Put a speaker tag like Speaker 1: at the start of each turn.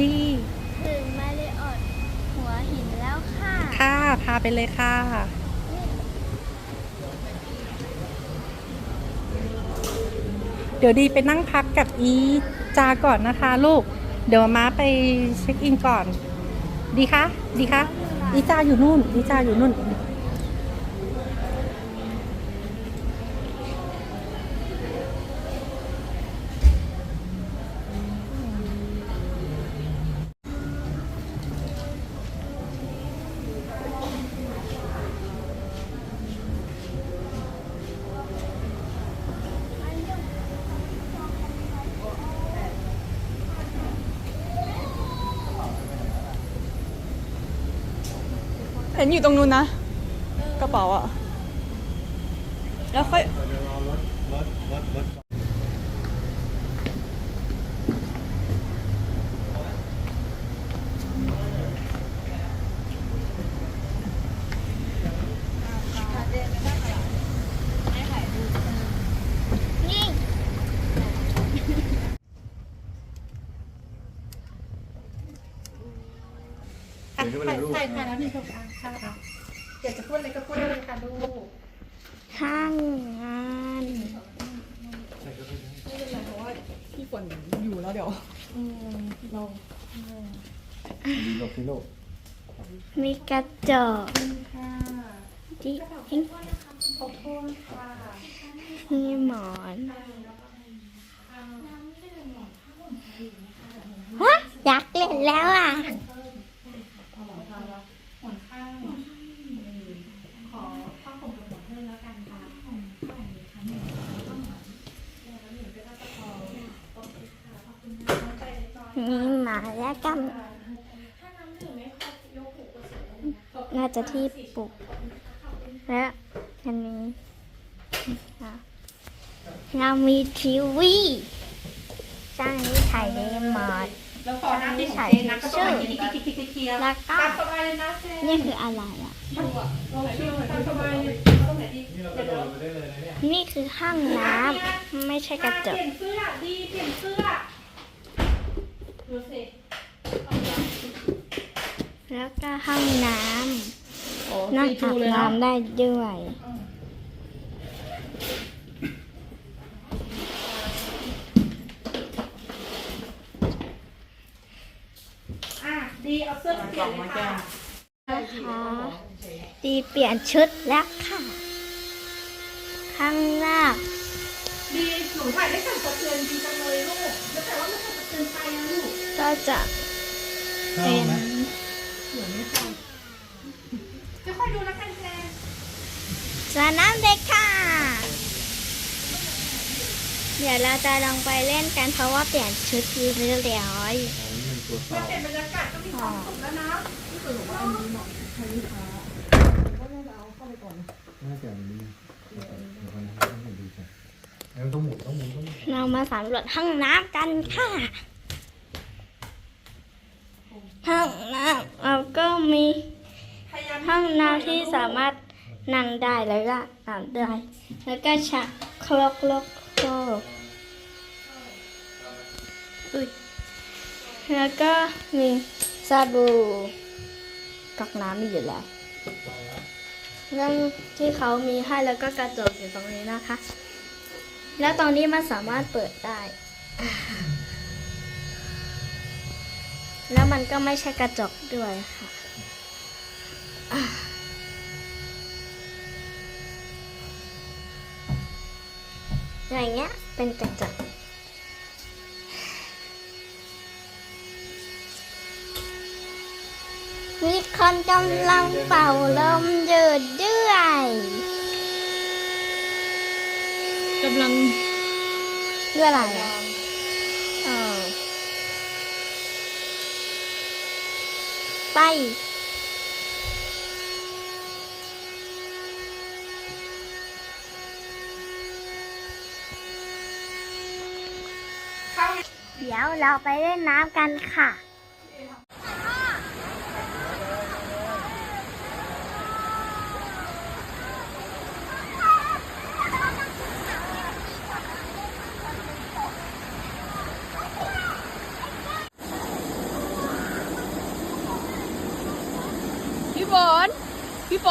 Speaker 1: ดี
Speaker 2: ถึงมาเลออดหัวหินแล้วค่ะ
Speaker 1: ค่ะพาไปเลยค่ะเดี๋ยวดีไปนั่งพักกับอีจาก่อนนะคะ ลูก เดี๋ยวม้าไปเช็คอินก่อน ดีคะ ดีคะ อีจาอยู่นู่น อีจาอยู่นู่น
Speaker 3: เห็นอยู่ตรงนู้นนะ กระเป๋าอะแล้วค่อย
Speaker 2: นี่
Speaker 1: อะถ่ายถ่ายถ่ายแล้วนี่ค่ะค่ะค่ะอยากจะพูดอะไรก็พูดได้เลยค่ะลูก
Speaker 2: ห้างงาน
Speaker 3: พี่ฝนอยู่แล้วเดี๋ยว
Speaker 4: ดีหลบสิลูก
Speaker 2: มีกระจกที่มีหมอนฮะอยากเล่นแล้วอะ มีหมาและกัน น่าจะที่ปลุกและอันนี้เรามีทีวีสร้างนี้ถ่ายได้หมด
Speaker 1: แล้วขอน้ำที่
Speaker 2: ถ่าย
Speaker 1: เจนนะก็ต้องไปคิดคิดคิดคิด
Speaker 2: แล้วก็
Speaker 1: นี่
Speaker 2: คืออะไรอะ
Speaker 1: ลองชิมตามสบายเลยตรงไหนดี
Speaker 4: นี่เรากระนี่
Speaker 2: คือห้องน้ำไม่ใช่กระจ
Speaker 1: เป
Speaker 2: ก
Speaker 1: ลี่ยนเสื้อดีเปลี่ยนเสื้อ ดูสิ
Speaker 2: แล้วก็ห้องน้
Speaker 1: โอ้ำ
Speaker 2: นั่งอาบน้ำได้ด้วย
Speaker 1: อะดีเอาเสื้อไปเปลี่ยนเลยค่ะ
Speaker 2: นะคะดีเปลี่ยนชุดแล้วค่ะ ข้างล่าง
Speaker 1: ดีหนูถ่ายได้สั่นสะเทือนดีจังเลยลูกแล้วแต่ว่าไม่สั่นสะเทือนไปนะลูก
Speaker 2: ก็จะ
Speaker 4: เข้าไหม
Speaker 1: จะค่อยดูแล้วกันแจน
Speaker 2: สระน้ำเด็กค่ะ เดี๋ยวเราจะลองไปเล่นกันเพราะว่าเปลี่ยนชุดที่เรียบร้อย
Speaker 4: อันนี้มันตัว
Speaker 1: มา
Speaker 4: เต่า
Speaker 1: เปลี่ยนบรรยากาศก็มีความสุขแล้วนะ
Speaker 4: น่าจะ เรา
Speaker 2: มาสำรวจห้องน้ำกันค่ะ ห้องน้ำเราก็มีห้องน้ำที่สามารถนั่งได้แล้วก็อาบได้ แล้วก็ชักโครกโลกโครกอุ๊ยแล้วก็มีสบู่ก๊อกน้ำมีอยู่แล้วเรื่องที่เขามีให้แล้วก็กระจกอยู่ตรงนี้นะคะ แล้วตรงนี้มันสามารถเปิดได้ แล้วมันก็ไม่ใช่กระจกด้วยค่ะ อย่างเงี้ยเป็นกระจกมีคนกำลังเป่าลมอยู่ด้วยำ
Speaker 3: ลัง
Speaker 2: ด้วยอะไรอะเออไป
Speaker 1: เข้า
Speaker 2: เดี๋ยวเราไปเล่นน้ำกันค่ะ
Speaker 3: ฝน พี่